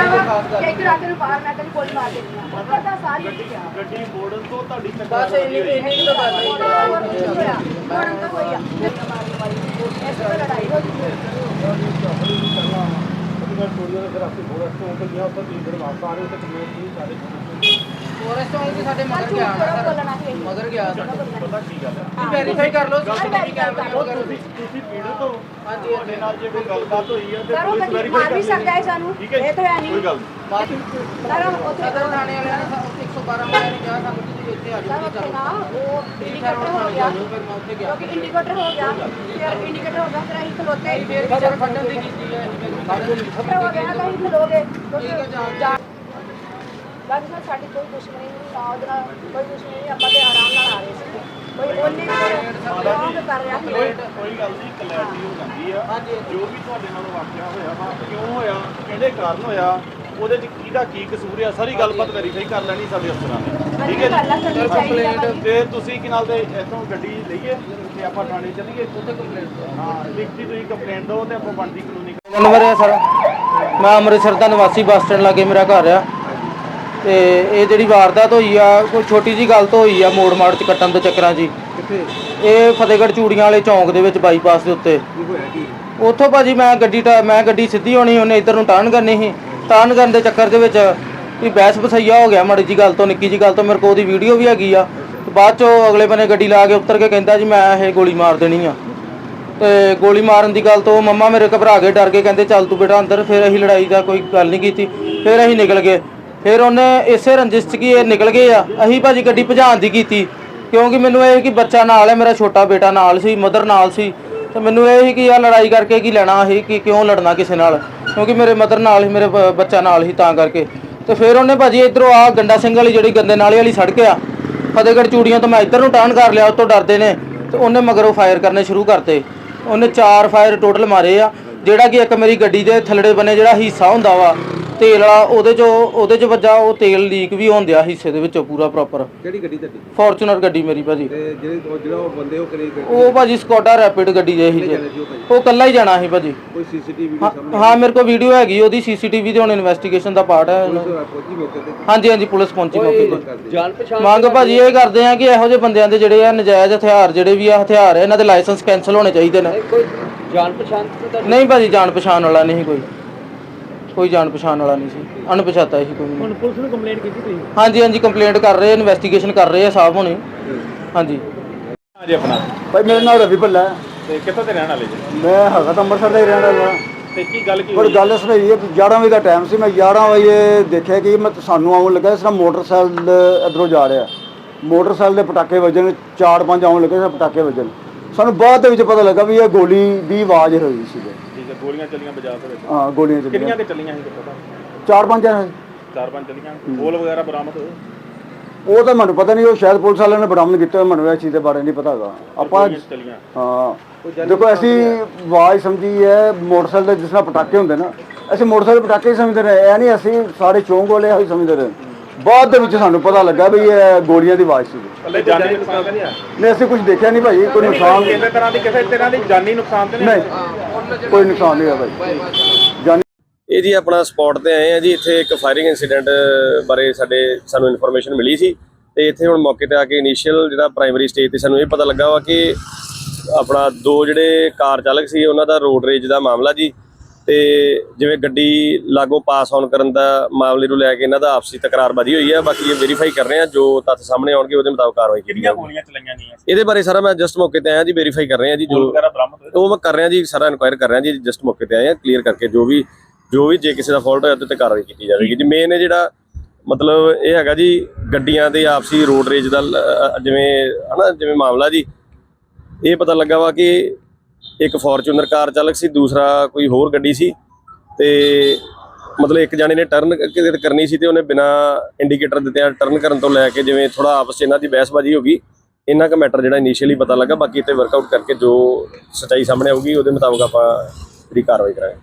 ਵਾ ਕਿ ਇੱਕ ਰਾਤ ਨੂੰ ਬਾਹਰ ਮੈਂ ਤੈਨੂੰ ਗੋਲੀ ਮਾਰ ਦੇਣੀ ਆ ਪਤਾ ਸਾਰੀ ਗੱਡੀ ਮੋੜਨ ਤੋਂ ਤੁਹਾਡੀ ਬਸ ਇੰਨੀ ਇੰਨੀ ਤਾਂ ਗੱਲ ਹੈ ਮਰਨ ਤਾਂ ਹੋਈ ਆ ਇਸ ਤੋਂ ਲੜਾਈ ਹੋ ਗਈ ਫੋਰੈਸਟ ਹੋਂ ਕਿ ਸਾਡੇ ਮਗਰ ਗਿਆ ਨਾ ਸਰ ਬੋਲਣਾ ਹੈ ਮਗਰ ਗਿਆ ਸਾਡਾ। ਪਤਾ ਕੀ ਗੱਲ ਹੈ ਵੈਰੀਫਾਈ ਕਰ ਲਓ ਸੀਸੀਟੀਵੀ ਕੈਮਰੇ ਕਰ ਲਓ। ਵਗੈਰਾ ਤੁਸੀਂ। ਤੁਸੀਂ ਪੀੜਤ ਹੋ ਹਾਂਜੀ, ਤੁਹਾਡੇ ਨਾਲ ਜੇ ਕੋਈ ਗੱਲਬਾਤ ਹੋਈ ਹੈ ਤੇ ਸਰ ਉਹ ਪੁਲਿਸ ਕਦੀ ਵੈਰੀਫਾਈ ਮਾਰ ਵੀ ਸਕਦਾ ਹੈ ਸਾਨੂੰ। ਠੀਕ ਹੈ ਇਹ ਤਾਂ ਹੈ ਕੋਈ ਨਹੀਂ ਗੱਲ ਨਹੀਂ। ਬਾਕੀ ਸਰ ਉੱਥੇ ਸਦਰ ਥਾਣੇ ਵਾਲਿਆਂ ਨੇ ਸਾ- 112 ਵਾਲਿਆਂ ਨੇ ਕਿਹਾ ਸਾਨੂੰ ਕਿ ਤੁਸੀਂ ਇੱਥੇ ਆ ਸਰ ਜਾਓ ਉੱਥੇ ਜੀ ਨਾ ਉਹ ਇੰਡੀਕੇਟਰ ਹੋ ਗਿਆ। ਫਿਰ ਮੈਂ ਉੱਥੇ ਗਿਆ। ਕਿਉਂਕਿ ਇੰਡੀਕੇਟਰ ਹੋ ਗਿਆ। ਫਿਰ ਇੰਡੀਕੇਟਰ ਹੋ ਗਿਆ ਫਿਰ ਅਸੀਂ ਖਲੋਤੇ। ਫਿਰ ਵੀ ਸਰ ਫੰਡਨ ਦੀ ਕੀਤੀ ਹੈ ਫਿਰ ਹੋ ਗਿਆ ਤਾਂ ਅਸੀਂ ਖਲੋਗੇ ਠੀਕ ਹੈ, ਜਾ- ਜਾ ਬਾਕੀ ਸਰ ਸਾਡੀ ਕੋਈ ਦੁਸ਼ਮਣੀ ਨਹੀਂ ਨਾ ਉਹਦੇ ਨਾਲ ਕੋਈ ਦੁਸ਼ਮਣੀ ਨਹੀਂ ਆਪਾਂ ਤੇ ਆਰਾਮ ਨਾਲ ਆ ਰਹੇ ਸੀ ਕੋਈ ਉਹਨੇ ਵੀ ਰੌਂਗ ਕਰ ਰਿਹਾ ਸੀ। ਕੋਈ ਕੋਈ ਗੱਲ ਨਹੀਂ ਕਲੈਰਿਟੀ ਹੋ ਜਾਂਦੀ ਆ। ਜੋ ਵੀ ਤੁਹਾਡੇ ਨਾਲ ਵਾਕਿਆ ਹੋਇਆ ਵਾ ਕਿਉਂ ਹੋਇਆ ਕਿਹੜੇ ਕਾਰਨ ਹੋਇਆ ਉਹਦੇ ਚ ਕਿਹਦਾ ਕੀ ਕਸੂਰ ਆ ਸਾਰੀ ਗੱਲਬਾਤ ਵੈਰੀਫਾਈ ਕਰ ਲੈਣੀ ਸਾਡੇ ਅਫਸਰਾਂ ਨੇ। ਠੀਕ ਹੈ ਗੱਲ ਜੀ ਕਰਨੀ ਚਾਹੀਦੀ ਹੈ ਭਾਜੀ। ਤੇ ਤੁਸੀਂ ਕੀ ਨਾਲ ਦੇ ਇੱਥੋਂ ਗੱਡੀ ਲਈਏ ਤੇ ਆਪਾਂ ਥਾਣੇ ਚੱਲੀਏ? ਉੱਥੇ ਕੰਪਲੇਂਟ ਹਾਂ ਲਿਖਤੀ ਤੁਸੀਂ ਕੰਪਲੇਂਟ ਦਿਓ ਤੇ ਆਪਾਂ ਬਣਦੀ ਕਾਨੂੰਨੀ ਨੰਬਰ ਹੈ ਸਰ। ਮੈਂ ਅੰਮ੍ਰਿਤਸਰ ਦਾ ਨਿਵਾਸੀ ਬੱਸ ਸਟੈਂਡ ਲਾਗੇ ਮੇਰਾ ਘਰ ਆ। ਤੇ ਇਹ ਜਿਹੜੀ ਵਾਰਦਾਤ ਹੋਈ ਆ ਕੋਈ ਛੋਟੀ ਜੀ ਗੱਲ ਤੋਂ ਹੋਈ ਆ ਮੋੜ ਮਾੜ ਚ ਕੱਟਣ ਦੇ ਚੱਕਰਾਂ 'ਚ ਹੀ। ਇਹ ਫਤਿਹਗੜ੍ਹ ਚੂੜੀਆਂ ਵਾਲੇ ਚੌਂਕ ਦੇ ਵਿੱਚ ਬਾਈਪਾਸ ਦੇ ਉੱਤੇ। ਉੱਥੋਂ ਭਾਜੀ ਮੈਂ ਗੱਡੀ ਟਾ- ਮੈਂ ਗੱਡੀ ਸਿੱਧੀ ਹੋਣੀ ਉਹਨੇ ਇੱਧਰ ਨੂੰ ਟਰਨ ਕਰਨੀ ਸੀ। ਟਰਨ ਕਰਨ ਦੇ ਚੱਕਰ ਦੇ ਵਿੱਚ ਵੀ ਬਹਿਸ ਬਸਈਆ ਹੋ ਗਿਆ ਮਾੜੀ ਜੀ ਗੱਲ ਤੋਂ ਨਿੱਕੀ ਜੀ ਗੱਲ ਤੋਂ ਮੇਰੇ ਕੋਲ ਉਹਦੀ ਵੀਡੀਓ ਵੀ ਹੈਗੀ ਆ। ਤੇ ਬਾਅਦ ਚੋਂ ਅਗਲੇ ਬੰਨੇ ਗੱਡੀ ਲਾ ਕੇ ਉੱਤਰ ਕੇ ਕਹਿੰਦਾ ਜੀ ਮੈਂ ਇਹ ਗੋਲੀ ਮਾਰ ਦੇਣੀ ਆ। ਤੇ ਗੋਲੀ ਮਾਰਨ ਦੀ ਗੱਲ ਤੋਂ ਮੰਮਾ ਮੇਰੇ ਘਬਰਾ ਕੇ ਡਰ ਕੇ ਕਹਿੰਦੇ ਚੱਲ ਤੂੰ ਬੇਟਾ ਅੰਦਰ ਫਿਰ ਅਸੀਂ ਲੜਾਈ ਦਾ ਕੋਈ ਗੱਲ ਨਹੀਂ ਕੀਤੀ। ਫਿਰ ਅਸੀਂ ਨਿਕਲ ਗਏ। ਫਿਰ ਉਹਨੇ ਇਸੇ ਰੰਜਿਸ਼ 'ਚ ਕੀ ਇਹ ਨਿਕਲ ਗਏ ਆ। ਅਸੀਂ ਭਾਜੀ ਗੱਡੀ ਭਜਾਉਣ ਦੀ ਕੀਤੀ, ਕਿਉਂਕਿ ਮੈਨੂੰ ਇਹ ਕਿ ਬੱਚਾ ਨਾਲ ਹੈ, ਮੇਰਾ ਛੋਟਾ ਬੇਟਾ ਨਾਲ ਸੀ ਮਦਰ ਨਾਲ ਸੀ। ਤੇ ਮੈਨੂੰ ਇਹ ਹੀ ਕਿ ਆ ਲੜਾਈ ਕਰਕੇ ਕੀ ਲੈਣਾ ਸੀ ਕਿ ਕਿਉਂ ਲੜਨਾ ਕਿਸੇ ਨਾਲ। ਕਿਉਂਕਿ ਮੇਰੇ ਮਦਰ ਨਾਲ ਸੀ, ਮੇਰੇ ਬ- ਬੱਚਾ ਨਾਲ ਸੀ, ਤਾਂ ਕਰਕੇ। ਤੇ ਫਿਰ ਉਹਨੇ ਭਾਜੀ ਇਧਰੋਂ ਆ ਗੰਡਾ ਸਿੰਘ ਵਾਲੀ ਜਿਹੜੀ ਗੰਦੇ ਨਾਲੇ ਵਾਲੀ ਸੜਕ ਆ, ਫਤਿਹਗੜ੍ਹ ਚੂੜੀਆਂ ਤੋਂ ਮੈਂ ਇੱਧਰ ਨੂੰ ਟਰਨ ਕਰ ਲਿਆ ਉਹ ਤੋਂ ਡਰਦੇ ਨੇ। ਤੇ ਉਹਨੇ ਮਗਰੋਂ ਫਾਇਰ ਕਰਨੇ ਸ਼ੁਰੂ ਕਰਤੇ। ਉਹਨੇ ਚਾਰ ਫਾਇਰ ਟੋਟਲ ਮਾਰੇ ਆ, ਜਿਹੜਾ ਕਿ ਇੱਕ ਮੇਰੀ ਗੱਡੀ ਦੇ ਥੱਲੜੇ ਬੰਨੇ ਜਿਹੜਾ ਹਿੱਸਾ ਹੁੰਦਾ ਵਾ। ਤੇਲ ਵਾਲਾ ਉਹਦੇ ਚੋਂ ਉਹਦੇ ਚ ਵੱਜਾ ਉਹ ਤੇਲ ਲੀਕ ਵੀ ਹੋਣ ਦਿਆ ਹਿੱਸੇ ਦੇ ਵਿੱਚੋਂ ਪੂਰਾ ਪ੍ਰੋਪਰ ਕਿਹੜੀ ਗੱਡੀ ਤੁਹਾਡੀ? ਫੋਰਚੂਨਰ ਗੱਡੀ ਮੇਰੀ ਭਾਜੀ। ਤੇ ਜਿਹੜੇ ਉਹ ਜਿਹੜਾ ਉਹ ਬੰਦੇ ਉਹ ਕਰੇ ਉਹ ਭਾਜੀ ਸਕੋਡਾ ਰੈਪਿਡ ਗੱਡੀ ਸੀ। ਜੀ ਉਹ ਕੱਲਾ ਹੀ ਜਾਣਾ ਸੀ ਭਾਜੀ। ਕੋਈ ਸੀਸੀਟੀਵੀ ਹਾਂ- ਹਾਂ ਮੇਰੇ ਕੋਲ ਵੀਡੀਓ ਹੈਗੀ ਉਹਦੀ ਸੀਸੀਟੀਵੀ ਤੇ ਹੁਣ ਇਨਵੈਸਟੀਗੇਸ਼ਨ ਦਾ ਪਾਰਟ ਹੈ। ਪਹੁੰਚੀ ਮੌਕੇ ਤੇ? ਹਾਂਜੀ ਹਾਂਜੀ ਪੁਲਿਸ ਪਹੁੰਚੀ ਮੌਕੇ ਤੇ। ਕਰਦੇ। ਜਾਣ ਪਛਾਣ ਮੰਗ ਭਾਜੀ ਇਹ ਕਰਦੇ ਆ ਕਿ ਇਹੋ ਜਿਹੇ ਬੰਦਿਆਂ ਦੇ ਜਿਹੜੇ ਆ ਨਜਾਇਜ਼ ਹਥਿਆਰ ਜਿਹੜੇ ਵੀ ਆ ਹਥਿਆਰ ਇਹਨਾਂ ਦੇ ਲਾਇਸੈਂਸ ਕੈਨਸਲ ਹੋਣੇ ਚਾਹੀਦੇ ਨੇ। ਕੋਈ ਜਾਣ ਪਛਾਣ ਤਾਂ ਨਹੀਂ ਭਾਜੀ ਜਾਣ ਪਛਾਣ ਵਾਲਾ ਨਹੀਂ ਕੋਈ। ਕੋਈ ਜਾਣ ਪਛਾਣ ਵਾਲਾ ਨਹੀਂ ਸੀ ਅਣਪਛਾਤਾ ਸੀ ਕੋਈ ਹੁਣ ਪੁਲਿਸ ਨੂੰ ਕੰਪਲੇਂਟ ਕੀਤੀ ਤੁਸੀਂ? ਹਾਂਜੀ ਹਾਂਜੀ ਕੰਪਲੇਂਟ ਕਰ ਰਹੇ ਇਨਵੈਸਟੀਗੇਸ਼ਨ ਕਰ ਰਹੇ ਆ ਸਾਹਿਬ ਹੁਣੇ। ਹਾਂਜੀ। ਜੀ ਆਪਣਾ। ਭਾਈ ਮੇਰਾ ਨਾਮ ਰਵੀ ਭੱਲਾ ਹੈ। ਤੇ ਕਿੱਥੋਂ ਦੇ ਰਹਿਣ ਵਾਲੇ ਜੀ? ਮੈਂ ਹੈਗਾ ਤਾਂ ਅੰਮ੍ਰਿਤਸਰ ਦਾ ਹੀ ਰਹਿਣ ਵਾਲਾ। ਤੇ ਕੀ ਗੱਲ ਕੀ ਪਰ ਹੋਈ? ਗੱਲ ਇਸ ਤਰ੍ਹਾਂ ਹੋਈ ਹੈ ਕਿ 11 ਵਜੇ ਦਾ ਟਾਈਮ ਸੀ ਮੈਂ 11 ਵਜੇ ਦੇਖਿਆ ਕਿ ਮੈਂ ਸਾਨੂੰ ਆਉਣ ਲੱਗਾ ਇਸ ਤਰ੍ਹਾਂ ਮੋਟਰਸਾਈਕਲ ਇਧਰੋਂ ਜਾ ਰਿਹਾ। ਮੋਟਰਸਾਈਕਲ ਦੇ ਪਟਾਕੇ ਵੱਜਣ ਚਾਰ ਪੰਜ ਆਉਣ ਲੱਗੇ ਪਟਾਕੇ ਵੱਜਣ। ਸਾਨੂੰ ਬਾਅਦ ਦੇ ਵਿੱਚ ਪਤਾ ਲੱਗਾ ਵੀ ਇਹ ਗੋਲੀ ਦੀ ਆਵਾਜ਼ ਹੋਈ ਸੀ ਗੋਲੀਆਂ ਚੱਲੀਆਂ ਬਾਜ਼ਾਰ ਦੇ ਵਿੱਚ। ਹਾਂ ਗੋਲੀਆਂ ਕਿੰਨੀਆਂ ਚੱਲੀਆਂ ਕਿ ਚੱਲੀਆਂ ਸੀ ਪਤਾ ਚਾਰ ਪੰਜ ਚਾਰ ਪੰਜ ਚੱਲੀਆਂ? ਬੋਲ ਵਗੈਰਾ ਬਰਾਮਦ ਹੋਏ? ਉਹ ਤਾਂ ਮੈਨੂੰ ਪਤਾ ਨਹੀਂ ਉਹ ਸ਼ਾਇਦ ਪੁਲਿਸ ਵਾਲਿਆਂ ਨੇ ਬਰਾਮਦ ਕੀਤਾ ਮੈਨੂੰ ਇਹ ਚੀਜ਼ ਦੇ ਬਾਰੇ ਨਹੀਂ ਪਤਾ ਹੈਗਾ। ਆਪਾਂ ਗੋਲੀਆਂ ਚੱਲੀਆਂ। ਹਾਂ। ਦੇਖੋ ਅਸੀਂ ਆਵਾਜ਼ ਸਮਝੀ ਹੈ ਮੋਟਰਸਾਈਕਲ ਦੇ ਜਿਸ ਨਾਲ ਪਟਾਕੇ ਹੁੰਦੇ ਨਾ ਅਸੀਂ ਮੋਟਰਸਾਈਕਲ ਪਟਾਕੇ ਹੀ ਸਮਝਦੇ ਰਹੇ। ਇਹ ਨਹੀਂ ਅਸੀਂ ਸਾਰੇ ਚੌਂਕ ਵਾਲੇ ਹੀ ਸਮਝਦੇ ਰਹੇ। ਬਾਅਦ ਦੇ ਵਿੱਚ ਸਾਨੂੰ ਪਤਾ ਲੱਗਾ ਵੀ ਇਹ ਗੋਲੀਆਂ ਦੀ ਆਵਾਜ਼ ਸੀ। ਪੱਲੇ ਜਾਨੀ ਨੁਕਸਾਨ ਤਾਂ ਨਹੀਂ ਆ ਨਹੀਂ ਅਸੀਂ ਕੁਝ ਦੇਖਿਆ ਨਹੀਂ ਭਾਈ ਕੋਈ ਨੁਕਸਾਨ ਕਿਸੇ ਤਰ੍ਹਾਂ ਦੀ ਕਿਸੇ ਤਰ੍ਹਾਂ ਦੀ ਜਾਨੀ ਨੁਕਸਾਨ ਤੇ ਨਹੀਂ ਨਹੀਂ। ਕੋਈ ਨੁਕਸਾਨ ਨਹੀਂ ਹੋਇਆ ਭਾਈ। ਜਾਨੀ ਇਹ ਜੀ ਆਪਣਾ ਸਪੌਟ ਤੇ ਆਏ ਆ ਜੀ, ਇੱਥੇ ਇੱਕ ਫਾਇਰਿੰਗ ਇਨਸੀਡੈਂਟ ਬਾਰੇ ਸਾਡੇ ਸਾਨੂੰ ਇਨਫੋਰਮੇਸ਼ਨ ਮਿਲੀ ਸੀ ਤੇ ਇੱਥੇ ਹੁਣ ਮੌਕੇ ਤੇ ਆ ਕੇ ਇਨੀਸ਼ੀਅਲ ਜਿਹੜਾ ਪ੍ਰਾਇਮਰੀ ਸਟੇਜ ਤੇ ਸਾਨੂੰ ਇਹ ਪਤਾ ਲੱਗਾ ਵਾ ਕਿ ਆਪਣਾ ਦੋ ਜਿਹੜੇ ਕਾਰ ਚਾਲਕ ਸੀ, ਉਹਨਾਂ ਦਾ ਰੋਡ ਰੇਜ ਦਾ ਮਾਮਲਾ ਜੀ। ਤੇ ਜਿਵੇਂ ਗੱਡੀ ਲਾਗੋਂ ਪਾਸ ਆਨ ਕਰਨ ਦਾ ਮਾਮਲੇ ਨੂੰ ਲੈ ਕੇ ਇਹਨਾਂ ਦਾ ਆਪਸੀ ਤਕਰਾਰਬਾਜ਼ੀ ਹੋਈ ਹੈ ਬਾਕੀ ਇਹ ਵੈਰੀਫਾਈ ਕਰ ਰਹੇ ਆ ਜੋ ਤੱਥ ਸਾਹਮਣੇ ਆਉਣਗੇ ਉਹਦੇ ਮੁਤਾਬਕ ਕਾਰਵਾਈ ਕੀਤੀ ਕਿੰਨੀਆਂ ਜਾਊਗੀ। ਗੋਲੀਆਂ ਚਲਾਈਆਂ ਨਹੀਂ ਇਹਦੇ ਬਾਰੇ ਸਾਰਾ ਮੈਂ ਜਸਟ ਮੌਕੇ ਤੇ ਆਇਆ ਜੀ ਵੈਰੀਫਾਈ ਕਰ ਰਹੇ ਆ ਜੀ ਜੋ ਉਹ ਮੈਂ ਕਰ ਰਿਹਾ ਜੀ ਸਾਰਾ ਇਨਕੁਆਇਰ ਕਰ ਰਿਹਾ ਜੀ ਜਸਟ ਮੌਕੇ ਤੇ ਆਏ ਆ ਕਲੀਅਰ ਕਰਕੇ ਜੋ ਵੀ ਜੋ ਵੀ ਜੇ ਕਿਸੇ ਦਾ ਫਾਲਟ ਹੋਇਆ ਉਹਦੇ ਤੇ ਕਾਰਵਾਈ ਕੀਤੀ ਜਾਵੇਗੀ ਜੀ। ਮੇਨ ਜਿਹੜਾ ਮਤਲਬ ਇਹ ਹੈਗਾ ਜੀ ਗੱਡੀਆਂ ਦੇ ਆਪਸੀ ਰੋਡ ਰੇਜ ਦਾ ਜਿਵੇਂ ਹਨਾ ਜਿਵੇਂ ਮਾਮਲਾ ਜੀ ਇਹ ਪਤਾ ਲੱਗਾ ਵਾ ਕਿ ਇੱਕ ਫੋਰਚੂਨਰ ਕਾਰ ਚਾਲਕ ਸੀ, ਦੂਸਰਾ ਕੋਈ ਹੋਰ ਗੱਡੀ ਸੀ ਤੇ ਮਤਲਬ ਇੱਕ ਜਾਣੇ ਨੇ ਟਰਨ ਕਿਤੇ ਕਰਨੀ ਸੀ ਤੇ ਉਹਨੇ ਬਿਨਾ ਇੰਡੀਕੇਟਰ ਦਿੱਤਿਆਂ ਟਰਨ ਕਰਨ ਤੋਂ ਲੈ ਕੇ ਜਿਵੇਂ ਥੋੜਾ ਆਪਸ 'ਚ ਇਹਨਾਂ ਦੀ ਬਹਿਸਬਾਜ਼ੀ ਹੋ ਗਈ, ਇਹਨਾਂ ਕੁ ਮੈਟਰ ਜਿਹੜਾ ਇਨੀਸ਼ੀਅਲੀ ਪਤਾ ਲੱਗਾ, ਬਾਕੀ ਇੱਥੇ ਵਰਕਆਊਟ ਕਰਕੇ ਜੋ ਸੱਚਾਈ ਸਾਹਮਣੇ ਆਊਗੀ, ਉਹਦੇ ਮੁਤਾਬਕ ਆਪਾਂ ਜਿਹੜੀ ਕਾਰਵਾਈ ਕਰਾਂਗੇ।